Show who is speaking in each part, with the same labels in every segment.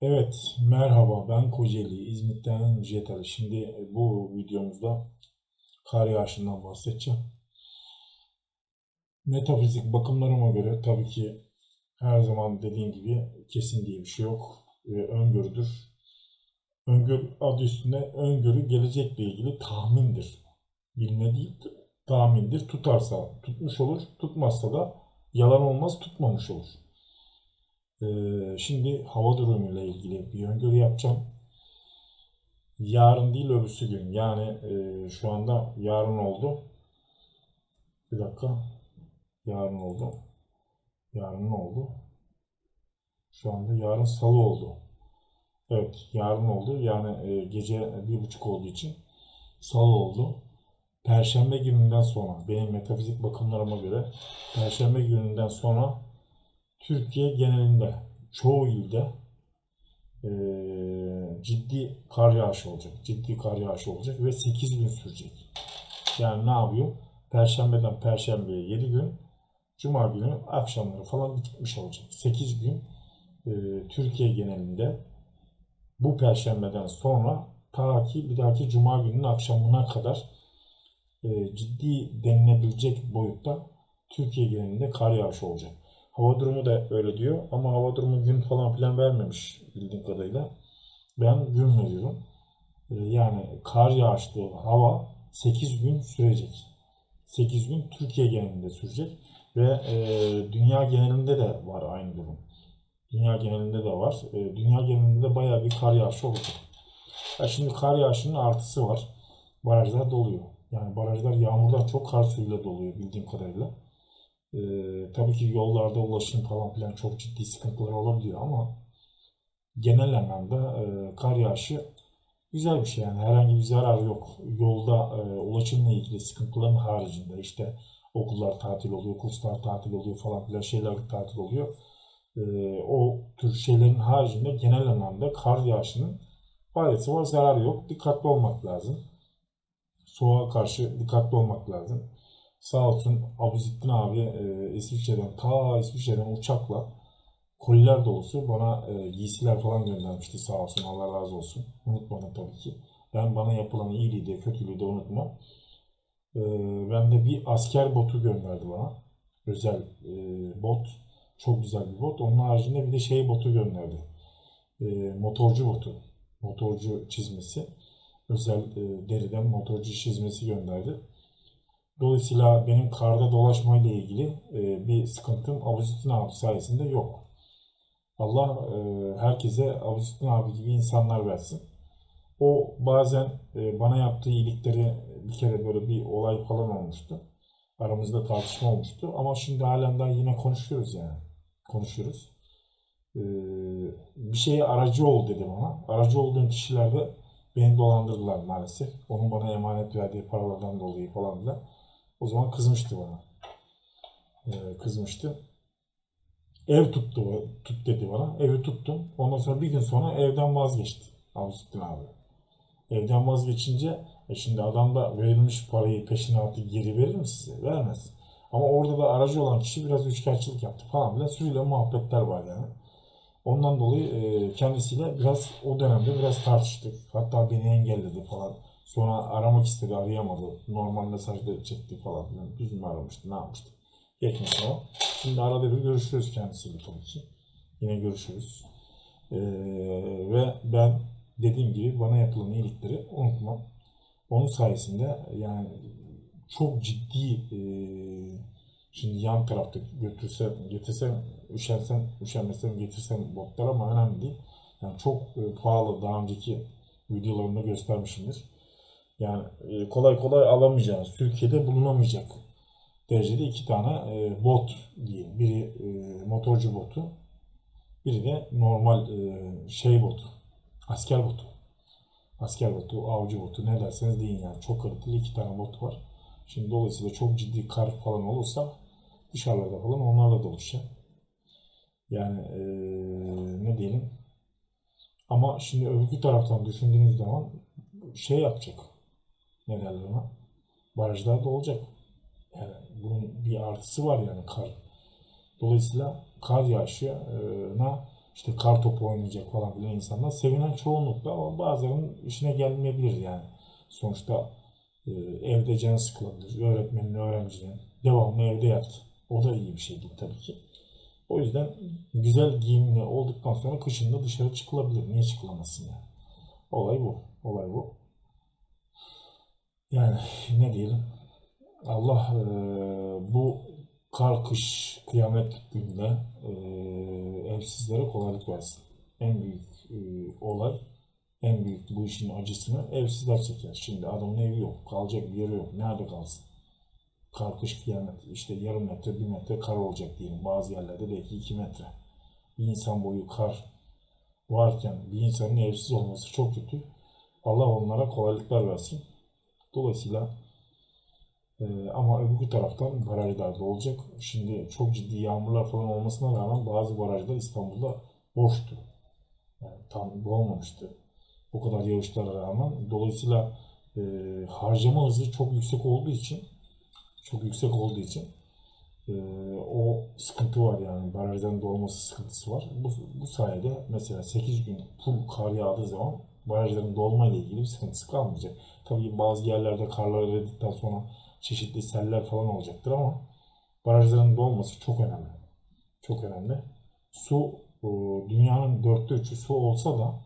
Speaker 1: Evet, merhaba. Ben Kocaeli, İzmit'ten Jetali. Şimdi bu videomuzda kar yağışından bahsedeceğim. Metafizik bakımlarıma göre tabii ki her zaman dediğim gibi kesin diye bir şey yok. Öngörüdür. Öngörü adı üstünde öngörü gelecekle ilgili tahmindir. Bilme değil, tahmindir. Tutarsa tutmuş olur, tutmazsa da yalan olmaz, tutmamış olur. Ee, şimdi hava durumuyla ilgili bir öngörü yapacağım. Yarın değil öbürsü gün. Yani e, şu anda yarın oldu. Bir dakika. Yarın oldu. Yarın ne oldu? Şu anda yarın salı oldu. Evet, yarın oldu. Yani e, gece bir buçuk olduğu için salı oldu. Perşembe gününden sonra benim metafizik bakımlarıma göre Perşembe gününden sonra Türkiye genelinde çoğu ilde eee, ciddi kar yağışı olacak. Ciddi kar yağışı olacak ve 8 gün sürecek. Yani ne yapıyor? Perşembeden Perşembeye 7 gün, Cuma günü akşamları falan bitmiş olacak. 8 gün eee, Türkiye genelinde bu Perşembeden sonra ta ki bir dahaki Cuma gününün akşamına kadar eee, ciddi denilebilecek boyutta Türkiye genelinde kar yağışı olacak. Hava durumu da öyle diyor ama hava durumu gün falan filan vermemiş bildiğim kadarıyla. Ben gün veriyorum. Ee, Yani kar yağışlı hava 8 gün sürecek. 8 gün Türkiye genelinde sürecek ve e, dünya genelinde de var aynı durum. Dünya genelinde de var. E, dünya genelinde de bayağı bir kar yağışı olacak. Ya şimdi kar yağışının artısı var. Barajlar doluyor. Yani barajlar yağmurdan çok kar suyuyla doluyor bildiğim kadarıyla. Ee, tabii ki yollarda ulaşım falan filan çok ciddi sıkıntılar olabiliyor ama genel anlamda e, kar yağışı güzel bir şey yani herhangi bir zarar yok. Yolda e, ulaşımla ilgili sıkıntıların haricinde işte okullar tatil oluyor, kurslar tatil oluyor falan filan şeyler tatil oluyor. E, o tür şeylerin haricinde genel anlamda kar yağışının faydası var, zararı yok. Dikkatli olmak lazım. Soğuğa karşı dikkatli olmak lazım. Sağ olsun Abuzittin abi e, İsviçre'den ta İsviçre'den uçakla koliler dolusu bana e, giysiler falan göndermişti sağ olsun Allah razı olsun. Unutmadım tabii ki. Ben bana yapılan iyiliği de kötülüğü de unutmam. E, ben de bir asker botu gönderdi bana. Özel e, bot. Çok güzel bir bot. Onun haricinde bir de şey botu gönderdi. E, motorcu botu. Motorcu çizmesi. Özel e, deriden motorcu çizmesi gönderdi. Dolayısıyla benim karda dolaşmayla ilgili e, bir sıkıntım Abuzettin abi sayesinde yok. Allah e, herkese Abuzettin abi gibi insanlar versin. O bazen e, bana yaptığı iyilikleri bir kere böyle bir olay falan olmuştu. Aramızda tartışma olmuştu. Ama şimdi halen daha yine konuşuyoruz yani. Konuşuyoruz. Bir şeye aracı ol dedi bana. Aracı olduğum kişiler de beni dolandırdılar maalesef. Onun bana emanet verdiği paralardan dolayı falan filan. O zaman kızmıştı bana. Ee, kızmıştı. Ev tuttu, tut dedi bana. Evi tuttum. Ondan sonra bir gün sonra evden vazgeçti. Avcıttın abi. Evden vazgeçince e şimdi adam da verilmiş parayı peşinatı geri verir mi size? Vermez. Ama orada da aracı olan kişi biraz üçkağıtçılık yaptı falan filan. Sürüyle muhabbetler var yani. Ondan dolayı e, kendisiyle biraz o dönemde biraz tartıştık. Hatta beni engelledi falan. Sonra aramak istedi, arayamadı. Normal mesajda çekti falan filan. Düz mü aramıştı, ne yapmıştı? Geçmiş o. Şimdi arada bir görüşüyoruz kendisiyle tabii ki. Yine görüşürüz. Ee, ve ben dediğim gibi bana yapılan iyilikleri unutmam. Onun sayesinde yani çok ciddi e, şimdi yan tarafta götürsem, getirsem, üşensem, üşenmesem getirsem botlar ama önemli değil. Yani çok e, pahalı daha önceki videolarımda göstermişimdir. Yani e, kolay kolay alamayacağınız, Türkiye'de bulunamayacak derecede iki tane e, bot diyeyim. Biri e, motorcu botu, biri de normal şey botu, asker botu. Asker botu, avcı botu ne derseniz deyin yani. Çok kaliteli iki tane bot var. Şimdi dolayısıyla çok ciddi kar falan olursa dışarılarda falan onlarla dolaşacağım. Yani e, ne diyelim. Ama şimdi öbür taraftan düşündüğünüz zaman şey yapacak ne derler ona? Barajlar da olacak. Yani bunun bir artısı var yani kar. Dolayısıyla kar yağışına işte kar topu oynayacak falan filan insanlar sevinen çoğunlukla ama bazılarının işine gelmeyebilir yani. Sonuçta e, evde canı sıkılabilir. Öğretmenin, öğrencinin devamlı evde yat. O da iyi bir şey değil tabii ki. O yüzden güzel giyimli olduktan sonra kışında dışarı çıkılabilir. Niye çıkılamasın yani? Olay bu. Olay bu. Yani ne diyelim? Allah e, bu kar kış kıyamet gününde e, evsizlere kolaylık versin. En büyük e, olay, en büyük bu işin acısını evsizler çeker. Şimdi adamın evi yok, kalacak bir yeri yok. Nerede kalsın? Kar kış kıyamet. İşte yarım metre, bir metre kar olacak diyelim. Bazı yerlerde belki iki metre. Bir insan boyu kar varken bir insanın evsiz olması çok kötü. Allah onlara kolaylıklar versin. Dolayısıyla ee, ama öbür taraftan barajlar da olacak. Şimdi çok ciddi yağmurlar falan olmasına rağmen bazı barajlar İstanbul'da boştu. Yani tam dolmamıştı. O kadar yağışlara rağmen. Dolayısıyla e, harcama hızı çok yüksek olduğu için çok yüksek olduğu için e, o sıkıntı var yani barajların dolması sıkıntısı var. Bu, bu sayede mesela 8 gün full kar yağdığı zaman barajların dolma ile ilgili bir sıkıntısı kalmayacak. Tabii bazı yerlerde karlar eridikten sonra çeşitli seller falan olacaktır ama barajların dolması çok önemli. Çok önemli. Su e, dünyanın dörtte üçü su olsa da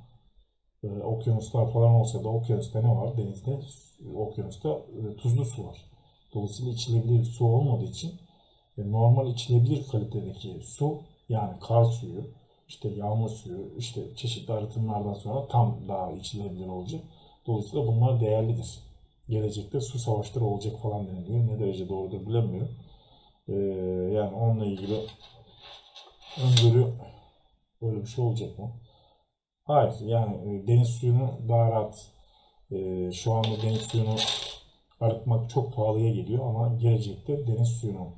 Speaker 1: e, okyanuslar falan olsa da okyanusta ne var? Denizde, okyanusta e, tuzlu su var. Dolayısıyla içilebilir su olmadığı için normal içilebilir kalitedeki su yani kar suyu, işte yağmur suyu, işte çeşitli arıtımlardan sonra tam daha içilebilir olacak. Dolayısıyla bunlar değerlidir. Gelecekte su savaşları olacak falan deniliyor. Ne derece doğrudur bilemiyorum. Ee, yani onunla ilgili öngörü böyle bir şey olacak mı? Hayır. Yani e, deniz suyunu daha rahat e, şu anda deniz suyunu arıtmak çok pahalıya geliyor ama gelecekte deniz suyunu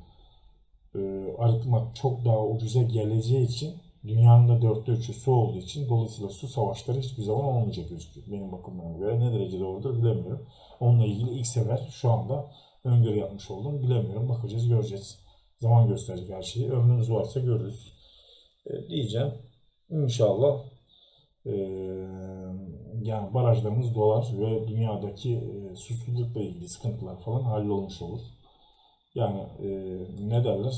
Speaker 1: e, arıtmak çok daha ucuza geleceği için dünyanın da dörtte üçü su olduğu için dolayısıyla su savaşları hiçbir zaman olmayacak gözüküyor. Benim bakımdan göre ne derece doğrudur bilemiyorum. Onunla ilgili ilk sefer şu anda öngörü yapmış oldum. Bilemiyorum. Bakacağız, göreceğiz. Zaman gösterecek her şeyi. Ömrümüz varsa görürüz. E, diyeceğim. İnşallah e, yani barajlarımız dolar ve dünyadaki e, susuzlukla ilgili sıkıntılar falan hallolmuş olur. Yani e, ne derler?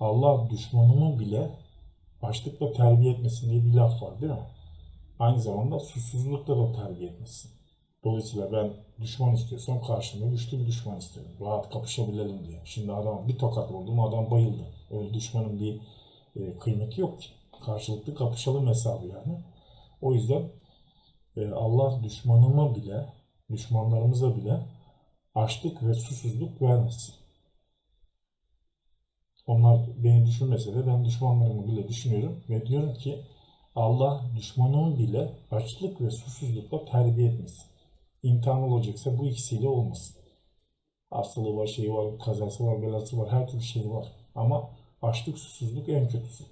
Speaker 1: Allah düşmanımı bile açlıkla terbiye etmesin diye bir laf var değil mi? Aynı zamanda susuzlukla da terbiye etmesin. Dolayısıyla ben düşman istiyorsam karşımda güçlü bir düşman istiyorum. Rahat kapışabilelim diye. Şimdi adam bir tokat vurdum adam bayıldı. Öyle düşmanın bir e, kıymeti yok ki. Karşılıklı kapışalım hesabı yani. O yüzden e, Allah düşmanıma bile, düşmanlarımıza bile açlık ve susuzluk vermesin. Onlar beni düşünmese de ben düşmanlarımı bile düşünüyorum ve diyorum ki Allah düşmanımı bile açlık ve susuzlukla terbiye etmesin. İmtihan olacaksa bu ikisiyle olmasın. Hastalığı var, şeyi var, kazası var, belası var, her türlü şey var. Ama açlık, susuzluk en kötüsü.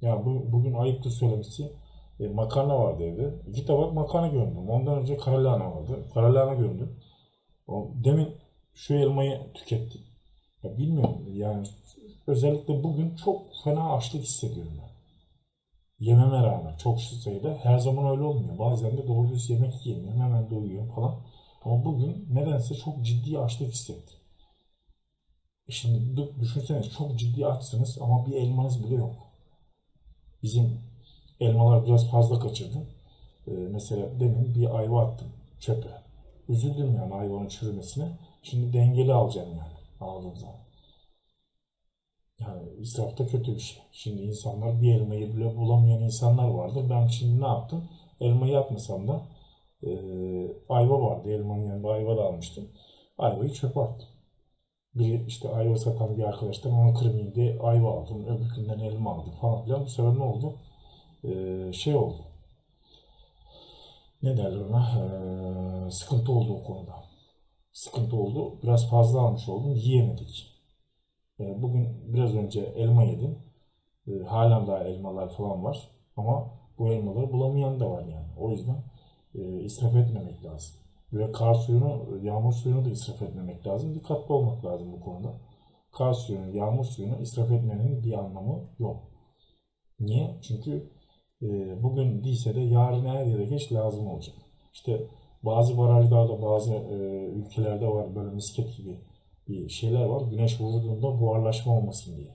Speaker 1: Ya bu, bugün ayıptır söylemesi. E, makarna vardı evde. İki tabak makarna gömdüm. Ondan önce karalahana vardı. Karalahana gömdüm. O, demin şu elmayı tükettim. Ya bilmiyorum yani özellikle bugün çok fena açlık hissediyorum ben. Yememe rağmen çok sayıda her zaman öyle olmuyor. Bazen de doğru düz yemek yiyemiyorum hemen doyuyorum falan. Ama bugün nedense çok ciddi açlık hissettim. E şimdi düşünseniz çok ciddi açsınız ama bir elmanız bile yok. Bizim elmalar biraz fazla kaçırdım. Ee, mesela demin bir ayva attım çöpe. Üzüldüm yani ayvanın çürümesine. Şimdi dengeli alacağım yani zaman. Yani israf da kötü bir şey. Şimdi insanlar bir elmayı bile bulamayan insanlar vardı. Ben şimdi ne yaptım? Elmayı atmasam da e, ayva vardı. Elmanın yanında ayva da almıştım. Ayvayı çöpe attım. Bir işte ayva satan bir arkadaştan onu kırmayayım diye ayva aldım. Öbür günden elma aldım falan filan. Bu sefer ne oldu? E, şey oldu. Ne derler ona? E, sıkıntı oldu o konuda. Sıkıntı oldu. Biraz fazla almış oldum. Yiyemedik. E, bugün biraz önce elma yedim. E, halen daha elmalar falan var. Ama bu elmaları bulamayan da var yani. O yüzden e, israf etmemek lazım. Ve kar suyunu, yağmur suyunu da israf etmemek lazım. Dikkatli olmak lazım bu konuda. Kar suyunu, yağmur suyunu israf etmenin bir anlamı yok. Niye? Çünkü e, bugün değilse de yarın her yere geç lazım olacak. İşte bazı barajlarda bazı e, ülkelerde var böyle misket gibi bir şeyler var. Güneş vurduğunda buharlaşma olmasın diye.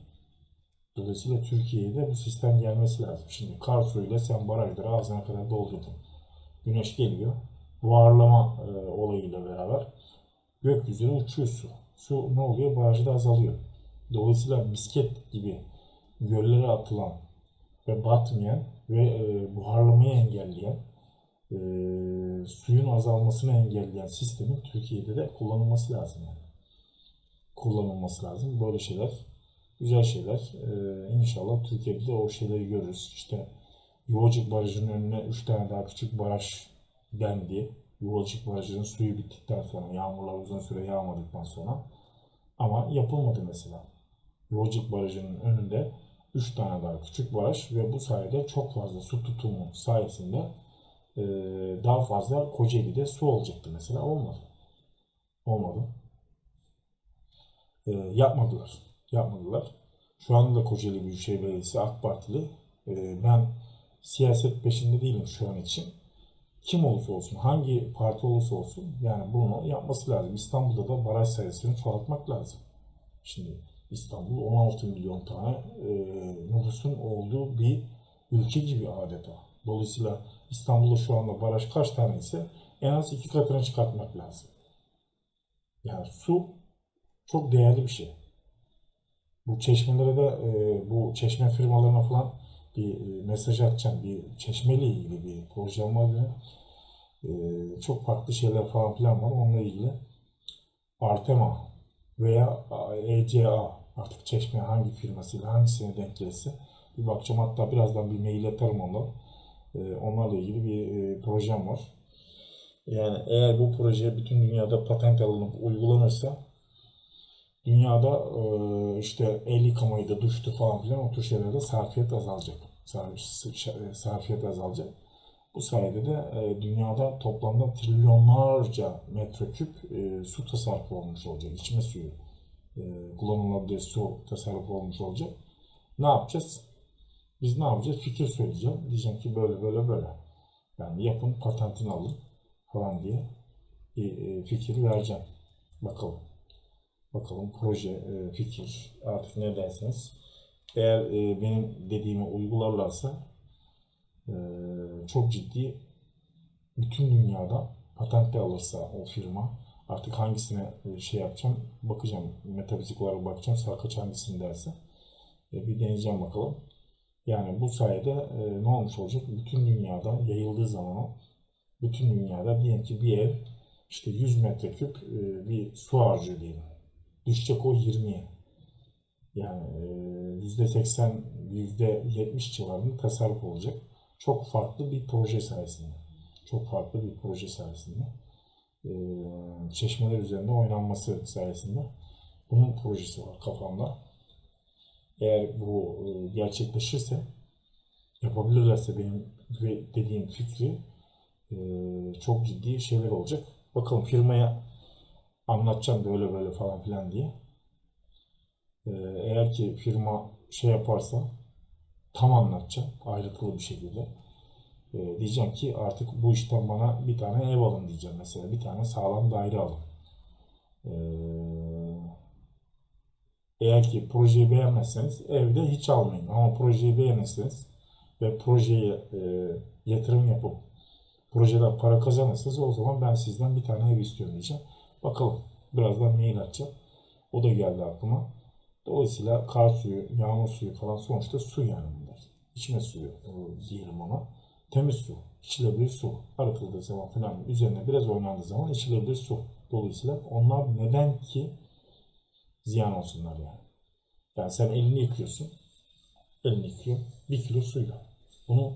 Speaker 1: Dolayısıyla Türkiye'ye de bu sistem gelmesi lazım. Şimdi kar suyuyla sen barajları ağzına kadar doldurdun. Güneş geliyor. Buharlama e, olayıyla beraber gökyüzüne uçuyor su. Su ne oluyor? Barajda azalıyor. Dolayısıyla misket gibi göllere atılan ve batmayan ve e, buharlamayı engelleyen e, suyun azalmasını engelleyen sistemin Türkiye'de de kullanılması lazım yani. Kullanılması lazım. Böyle şeyler güzel şeyler. E, inşallah Türkiye'de de o şeyleri görürüz. İşte Yuvacık Barajı'nın önüne 3 tane daha küçük baraj dendi. Yuvacık Barajı'nın suyu bittikten sonra, yağmurlar uzun süre yağmadıktan sonra ama yapılmadı mesela. Yuvacık Barajı'nın önünde 3 tane daha küçük baraj ve bu sayede çok fazla su tutumu sayesinde daha fazla Kocaeli'de su olacaktı mesela. Olmadı. Olmadı. E, yapmadılar. Yapmadılar. Şu anda da Kocaeli Büyükşehir Belediyesi AK Partili. E, ben siyaset peşinde değilim şu an için. Kim olursa olsun, hangi parti olursa olsun yani bunu yapması lazım. İstanbul'da da baraj sayısını çoğaltmak lazım. Şimdi İstanbul 16 milyon tane e, nüfusun olduğu bir ülke gibi adeta. Dolayısıyla İstanbul'da şu anda baraj kaç tane ise en az iki katına çıkartmak lazım. Yani su çok değerli bir şey. Bu çeşmelere de e, bu çeşme firmalarına falan bir e, mesaj atacağım. Bir çeşmeyle ilgili bir projem var. E, çok farklı şeyler falan filan var. Onunla ilgili Artema veya ECA artık çeşme hangi firmasıyla hangisine denk gelirse bir bakacağım. Hatta birazdan bir mail atarım onlara. E, onlarla ilgili bir e, projem var. Yani eğer bu proje bütün dünyada patent alınıp uygulanırsa dünyada e, işte el yıkamayı da duştu falan filan o tür şeylerde sarfiyat azalacak. Sar- Sarfiyat azalacak. Bu sayede de e, dünyada toplamda trilyonlarca metreküp e, su tasarrufu olmuş olacak. İçme suyu e, kullanılabilir su tasarrufu olmuş olacak. Ne yapacağız? Biz ne yapacağız? Fikir söyleyeceğim. Diyeceğim ki böyle böyle böyle. Yani yapın patentini alın falan diye bir e, fikir vereceğim. Bakalım. Bakalım proje, e, fikir artık ne dersiniz. Eğer e, benim dediğimi uygularlarsa e, çok ciddi bütün dünyada patent de alırsa o firma artık hangisine e, şey yapacağım bakacağım metafizik olarak bakacağım Sarkaç hangisini derse e, bir deneyeceğim bakalım. Yani bu sayede e, ne olmuş olacak? Bütün dünyada yayıldığı zaman bütün dünyada diyelim ki bir ev işte 100 metreküp e, bir su harcıyor diyelim. Düşecek o 20'ye. Yani e, %80, %70 civarında tasarruf olacak. Çok farklı bir proje sayesinde. Çok farklı bir proje sayesinde. E, çeşmeler üzerinde oynanması sayesinde. Bunun projesi var kafamda. Eğer bu e, gerçekleşirse, yapabilirlerse benim ve dediğim fikri e, çok ciddi şeyler olacak. Bakalım firmaya anlatacağım böyle böyle falan filan diye. E, eğer ki firma şey yaparsa tam anlatacağım ayrıntılı bir şekilde. Diyeceğim ki artık bu işten bana bir tane ev alın diyeceğim mesela. Bir tane sağlam daire alın. E, eğer ki projeyi beğenmezseniz evde hiç almayın. Ama projeyi beğenirseniz ve projeye e, yatırım yapıp projeden para kazanırsanız o zaman ben sizden bir tane ev istiyorum diyeceğim. Bakalım. Birazdan mail atacağım. O da geldi aklıma. Dolayısıyla kar suyu, yağmur suyu falan sonuçta su yani bunlar. İçme suyu e, diyelim ona. Temiz su, içilebilir su. Arıtıldığı zaman falan üzerine biraz oynandığı zaman içilebilir su. Dolayısıyla onlar neden ki ziyan olsunlar yani. Yani sen elini yıkıyorsun. Elini yıkıyor. Bir kilo suyla. Bunu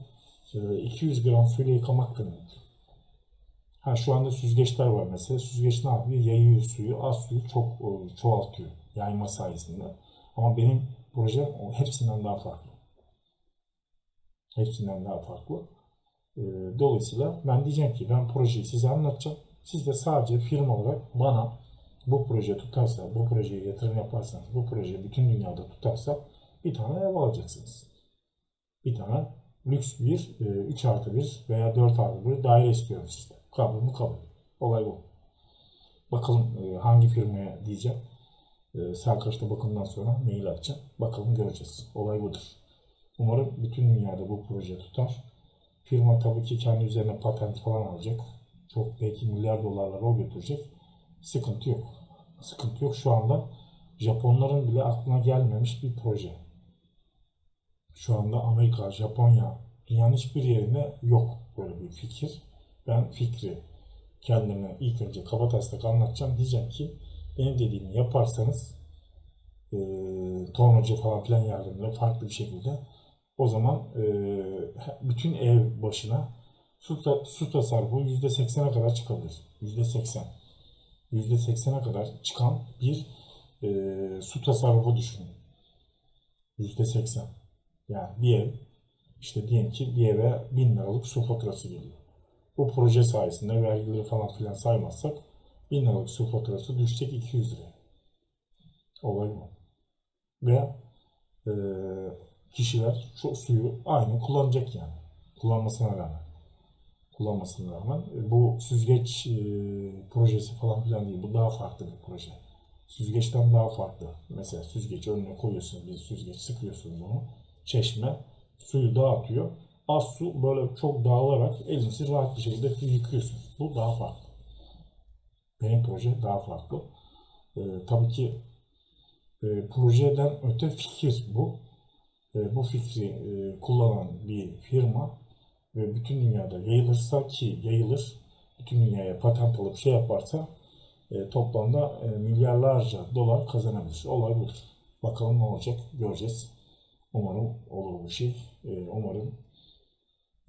Speaker 1: e, 200 gram suyla yıkamak da mümkün. Ha şu anda süzgeçler var mesela. Süzgeç ne yapıyor? Yayıyor suyu. Az suyu çok e, çoğaltıyor. Yayma sayesinde. Ama benim projem hepsinden daha farklı. Hepsinden daha farklı. E, dolayısıyla ben diyeceğim ki ben projeyi size anlatacağım. Siz de sadece firma olarak bana bu proje tutarsa, bu projeye yatırım yaparsanız, bu proje bütün dünyada tutarsa bir tane ev alacaksınız. bir tane lüks bir 3 artı 1 veya 4 artı 1 daire istiyorum sizden. Kabul mu kabul. Olay bu. Bakalım e, hangi firmaya diyeceğim. E, Serkaç'ta bakımdan sonra mail atacağım. Bakalım göreceğiz. Olay budur. Umarım bütün dünyada bu proje tutar. Firma tabii ki kendi üzerine patent falan alacak. Çok belki milyar dolarları o götürecek. Sıkıntı yok. Sıkıntı yok. Şu anda Japonların bile aklına gelmemiş bir proje. Şu anda Amerika, Japonya, dünyanın hiçbir yerinde yok böyle bir fikir. Ben fikri kendime ilk önce kabataslak anlatacağım. Diyeceğim ki benim dediğimi yaparsanız e, tornacı falan filan yardımıyla farklı bir şekilde o zaman e, bütün ev başına su, ta, su tasarrufu %80'e kadar çıkabilir. %80. %80'e kadar çıkan bir e, su tasarrufu düşünün. %80. Yani bir ev işte diyelim ki bir eve 1000 liralık su faturası geliyor. Bu proje sayesinde vergileri falan filan saymazsak 1000 liralık su faturası düşecek 200 liraya. Olay bu. Ve e, kişiler şu suyu aynı kullanacak yani. Kullanmasına rağmen. Kullanmasına rağmen. E, bu süzgeç e, projesi falan filan değil. Bu daha farklı bir proje. Süzgeçten daha farklı. Mesela süzgeç önüne koyuyorsun bir süzgeç sıkıyorsun bunu. Çeşme suyu dağıtıyor. Az su böyle çok dağılarak elinizi rahat bir şekilde yıkıyorsun. Bu daha farklı. Benim proje daha farklı. Ee, tabii ki e, projeden öte fikir bu. E, bu fikri e, kullanan bir firma ve bütün dünyada yayılırsa ki yayılır, bütün dünyaya patent alıp şey yaparsa e, toplamda e, milyarlarca dolar kazanabilir. Olay budur. Bakalım ne olacak göreceğiz. Umarım olur bu şey. E, umarım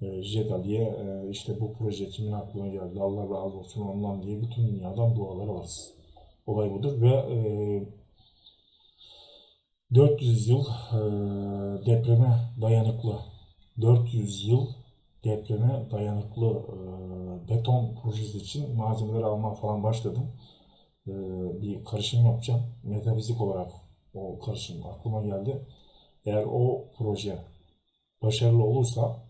Speaker 1: e, Jedali'ye e, işte bu proje kimin aklına geldi Allah razı olsun ondan diye bütün dünyadan dualar alırız. Olay budur ve e, 400 yıl e, depreme dayanıklı 400 yıl depreme dayanıklı e, beton projesi için malzemeler almaya falan başladım. E, bir karışım yapacağım. Metafizik olarak o karışım aklıma geldi. Eğer o proje başarılı olursa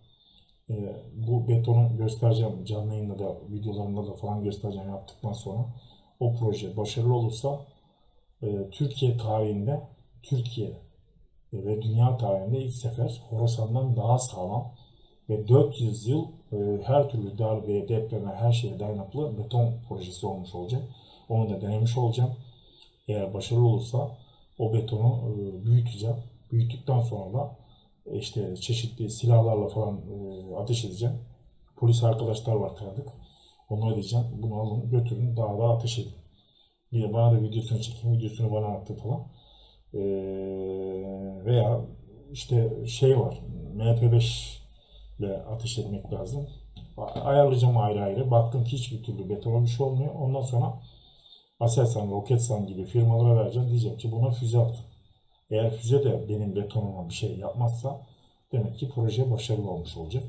Speaker 1: e, bu betonu göstereceğim canlı yayında da videolarında da falan göstereceğim yaptıktan sonra o proje başarılı olursa e, Türkiye tarihinde Türkiye ve dünya tarihinde ilk sefer Horasan'dan daha sağlam ve 400 yıl e, her türlü darbeye, depreme, her şeye dayanıklı beton projesi olmuş olacak. Onu da denemiş olacağım. Eğer başarılı olursa o betonu e, büyüteceğim. Büyüttükten sonra da e, işte çeşitli silahlarla falan ateş edeceğim. Polis arkadaşlar var tanıdık. Onlara diyeceğim bunu alın götürün daha da ateş edin. Bir de bana da videosunu çekin, videosunu bana attı falan. E, veya işte şey var, MP5 ile ateş etmek lazım. Ayarlayacağım ayrı ayrı. Baktım ki hiçbir türlü betona bir şey olmuyor. Ondan sonra Aselsan, Roketsan gibi firmalara vereceğim. Diyeceğim ki buna füze atın. Eğer füze de benim betonuma bir şey yapmazsa demek ki proje başarılı olmuş olacak.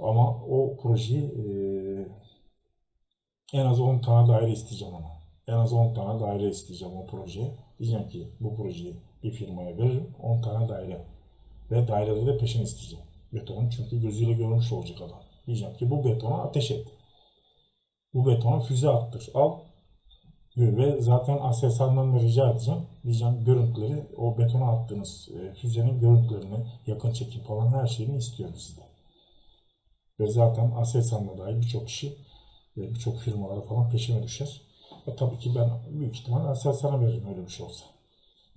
Speaker 1: Ama o projeyi e, en az 10 tane daire isteyeceğim ama. En az 10 tane daire isteyeceğim o projeye. Diyeceğim ki bu projeyi bir firmaya veririm. 10 tane daire. Ve dairede de peşin isteyeceğim. Betonun çünkü gözüyle görmüş olacak adam. Diyeceğim ki bu betona ateş et. Bu betona füze attır. Al ve zaten Aselsan'dan da rica edeceğim. Diyeceğim görüntüleri, o betona attığınız e, füzenin görüntülerini, yakın çekim falan her şeyini istiyorum sizden. Ve zaten Aselsan'da dahil birçok kişi, e, birçok firmalara falan peşime düşer. Ve tabii ki ben büyük ihtimal Aselsan'a veririm öyle bir şey olsa.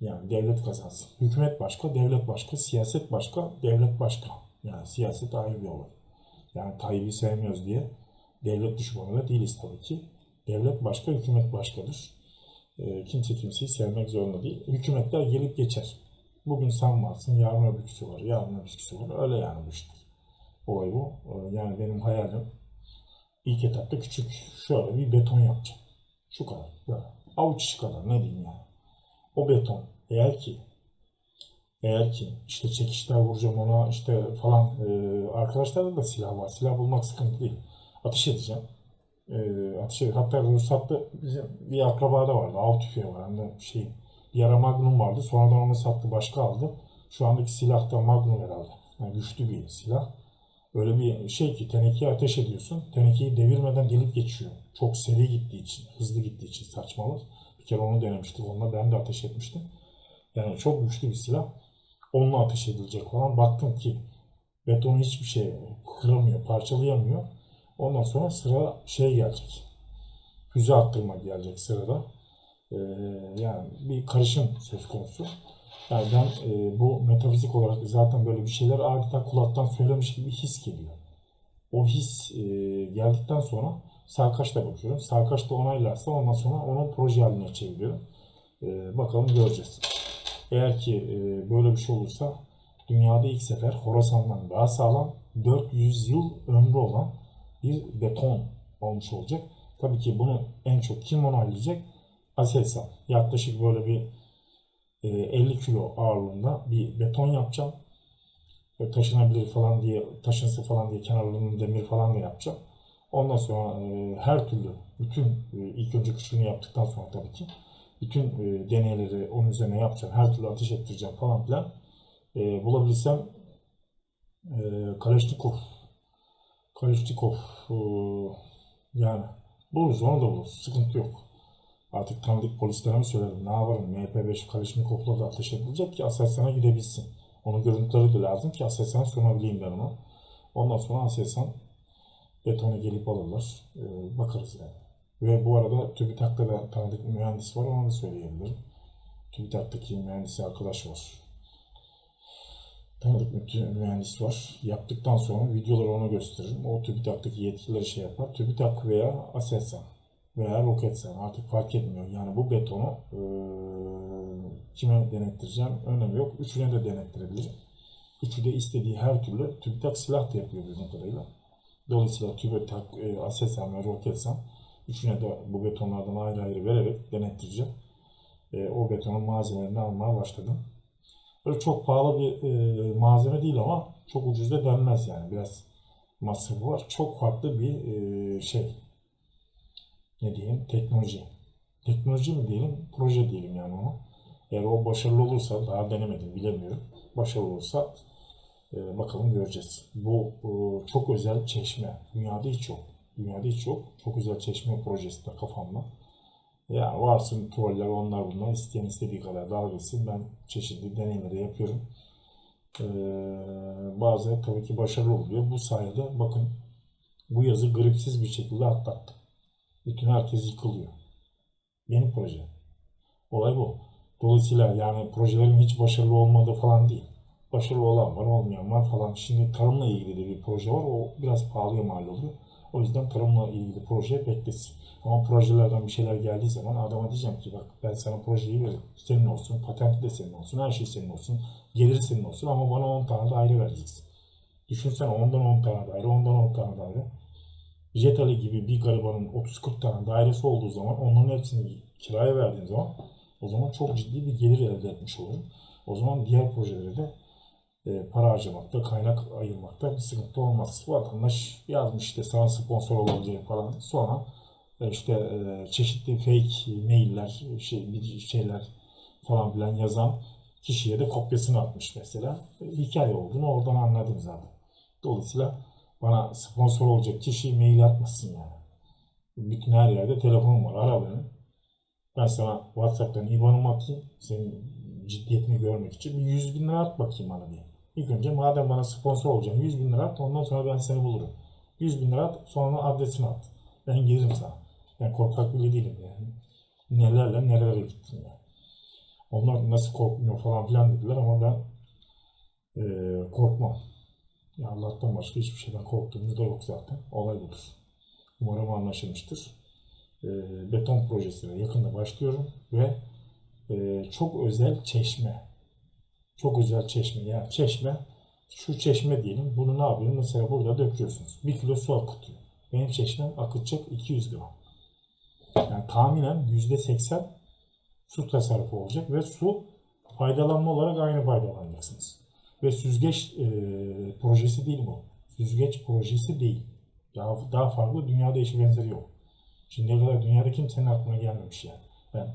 Speaker 1: Yani devlet kazansın. Hükümet başka, devlet başka, siyaset başka, devlet başka. Yani siyaset ayrı bir olay. Yani Tayyip'i sevmiyoruz diye devlet düşmanı da değiliz tabii ki. Devlet başka, hükümet başkadır. E, kimse kimseyi sevmek zorunda değil. Hükümetler gelip geçer. Bugün sen varsın, yarın öbürküsü var, yarın öbürküsü var. Öyle yani bu işler. Olay bu. E, yani benim hayalim ilk etapta küçük şöyle bir beton yapacağım. Şu kadar. Böyle. Avuç kadar ne diyeyim yani. O beton eğer ki eğer ki işte çekişler vuracağım ona işte falan e, arkadaşlarda da silah var. Silah bulmak sıkıntı değil. Ateş edeceğim e, ateş Hatta ruhsatlı bir akraba da vardı. Av tüfeği var. Hem de şey bir ara Magnum vardı. Sonradan onu sattı başka aldı. Şu andaki silah da Magnum herhalde. Yani güçlü bir silah. Öyle bir şey ki tenekeyi ateş ediyorsun. Tenekeyi devirmeden delip geçiyor. Çok seri gittiği için, hızlı gittiği için saçmalık. Bir kere onu denemiştik. Onunla ben de ateş etmiştim. Yani çok güçlü bir silah. Onunla ateş edilecek falan. Baktım ki betonu hiçbir şey kıramıyor, parçalayamıyor. Ondan sonra sıra şey gelecek. Füze attırma gelecek sırada. Ee, yani bir karışım söz konusu. Yani ben e, bu metafizik olarak zaten böyle bir şeyler adeta kulaktan söylemiş gibi his geliyor. O his e, geldikten sonra Sarkaç'ta bakıyorum. Sarkaç da onaylarsa ondan sonra onun proje haline çeviriyorum. E, bakalım göreceğiz. Eğer ki e, böyle bir şey olursa dünyada ilk sefer Horasan'dan daha sağlam 400 yıl ömrü olan bir beton olmuş olacak. Tabii ki bunu en çok kim onaylayacak? Aselsan. Yaklaşık böyle bir e, 50 kilo ağırlığında bir beton yapacağım. Ve taşınabilir falan diye, taşınsın falan diye kenarlarını demir falan da yapacağım. Ondan sonra e, her türlü, bütün e, ilk önce küçüğünü yaptıktan sonra tabii ki bütün e, deneyleri onun üzerine yapacağım. Her türlü ateş ettireceğim falan filan. E, bulabilirsem e, Kalashnikov Kalashnikov e, yani buluruz onu da buluruz. Sıkıntı yok. Artık tanıdık polislere mi söylerim? Ne yaparım? MP5 Kalashnikov'la da ateş edilecek ki Aselsan'a gidebilsin. Onun görüntüleri de lazım ki Aselsan'a sunabileyim ben onu. Ondan sonra Aselsan betonu gelip alırlar. E, bakarız yani. Ve bu arada TÜBİTAK'ta da tanıdık bir mühendis var. Onu da söyleyebilirim. TÜBİTAK'taki mühendisi arkadaş var. Tanıdık bir mühendis var. Yaptıktan sonra videoları ona gösteririm. O TÜBİTAK'taki yetkilileri şey yapar. TÜBİTAK veya Aselsan veya Roketsan artık fark etmiyor. Yani bu betonu e, kime denettireceğim önemi yok. Üçüne de denettirebilirim. Üçü de istediği her türlü TÜBİTAK silah da yapıyor bildiğim kadarıyla. Dolayısıyla TÜBİTAK, e, Aselsan ve Roketsan üçüne de bu betonlardan ayrı ayrı vererek denettireceğim. E, o betonun malzemelerini almaya başladım. Böyle çok pahalı bir e, malzeme değil ama çok ucuz da denmez yani. Biraz masrafı var. Çok farklı bir e, şey. Ne diyeyim? Teknoloji. Teknoloji mi diyelim? Proje diyelim yani onu. Eğer o başarılı olursa, daha denemedim bilemiyorum. Başarılı olursa e, bakalım göreceğiz. Bu e, çok özel çeşme. Dünyada hiç yok. Dünyada hiç yok. Çok özel çeşme projesi de kafamda. Yani varsın troller onlar bunlar. isteyen istediği kadar dalga. Ben çeşitli deneyleri yapıyorum. Ee, bazıları tabii ki başarılı oluyor. Bu sayede bakın bu yazı gripsiz bir şekilde atlattım. Bütün herkes yıkılıyor. Benim proje. Olay bu. Dolayısıyla yani projelerin hiç başarılı olmadığı falan değil. Başarılı olan var, olmayan var falan. Şimdi tarımla ilgili de bir proje var. O biraz pahalıya mal oluyor. O yüzden tarımla ilgili proje beklesin. Ama projelerden bir şeyler geldiği zaman adama diyeceğim ki bak ben sana projeyi veririm. Senin olsun, patenti de senin olsun, her şey senin olsun. Geliri senin olsun ama bana 10 tane daire vereceksin. Düşünsene ondan 10 tane daire, ondan 10 tane daire. Jetali gibi bir garibanın 30-40 tane dairesi olduğu zaman onların hepsini kiraya verdiğin zaman o zaman çok ciddi bir gelir elde etmiş olurum. O zaman diğer projelere de para harcamakta, kaynak ayırmakta bir sıkıntı olmaz. Vatandaş yazmış işte sana sponsor olabilir falan. Sonra e, işte e, çeşitli fake mailler, şey, bir şeyler falan filan yazan kişiye de kopyasını atmış mesela. E, hikaye olduğunu oradan anladım zaten. Dolayısıyla bana sponsor olacak kişi mail atmasın yani. Bütün her yerde telefonum var. Ara beni. Ben sana WhatsApp'tan IBAN'ımı atayım. Senin ciddiyetini görmek için. Bir 100 bin lira at bakayım bana diye. İlk önce madem bana sponsor olacaksın 100 bin lira at ondan sonra ben seni bulurum. 100 bin lira at sonra adresini at. Ben gelirim sana. Ben korkak bile değilim yani. Nelerle nerelere gittim ya. Onlar nasıl korkmuyor falan filan dediler ama ben e, korkmam. Ya Allah'tan başka hiçbir şeyden korktuğumuz da yok zaten. Olay budur. Umarım anlaşılmıştır. E, beton projesine yakında başlıyorum ve e, çok özel çeşme çok özel çeşme. Yani çeşme, şu çeşme diyelim. Bunu ne yapıyor? Mesela burada döküyorsunuz. Bir kilo su akıtıyor. Benim çeşmem akıtacak 200 gram. Yani tahminen %80 su tasarrufu olacak ve su faydalanma olarak aynı faydalanacaksınız. Ve süzgeç e, projesi değil bu. Süzgeç projesi değil. Daha, daha farklı dünyada eşi benzeri yok. Şimdiye kadar dünyada kimsenin aklına gelmemiş yani. Ben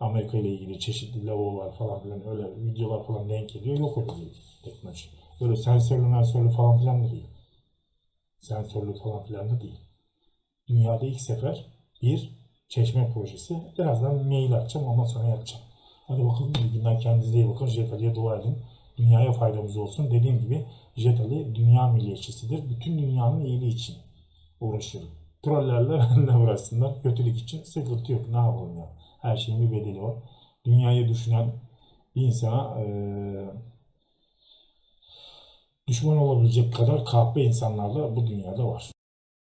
Speaker 1: Amerika ile ilgili çeşitli lavabolar falan filan öyle videolar falan denk geliyor. Yok öyle bir teknoloji. Böyle sensörlü mensörlü falan filan da değil. Sensörlü falan filan da değil. Dünyada ilk sefer bir çeşme projesi. Birazdan mail atacağım ondan sonra yapacağım. Hadi bakalım iyi günler kendinize iyi bakın. Jetali'ye dua edin. Dünyaya faydamız olsun. Dediğim gibi Jetali dünya milliyetçisidir. Bütün dünyanın iyiliği için uğraşır. Trollerle benimle uğraşsınlar. Kötülük için sıkıntı yok. Ne yapalım ya. Her şeyin bir bedeli var. Dünyayı düşünen bir insana eee, düşman olabilecek kadar kahpe insanlar da bu dünyada var.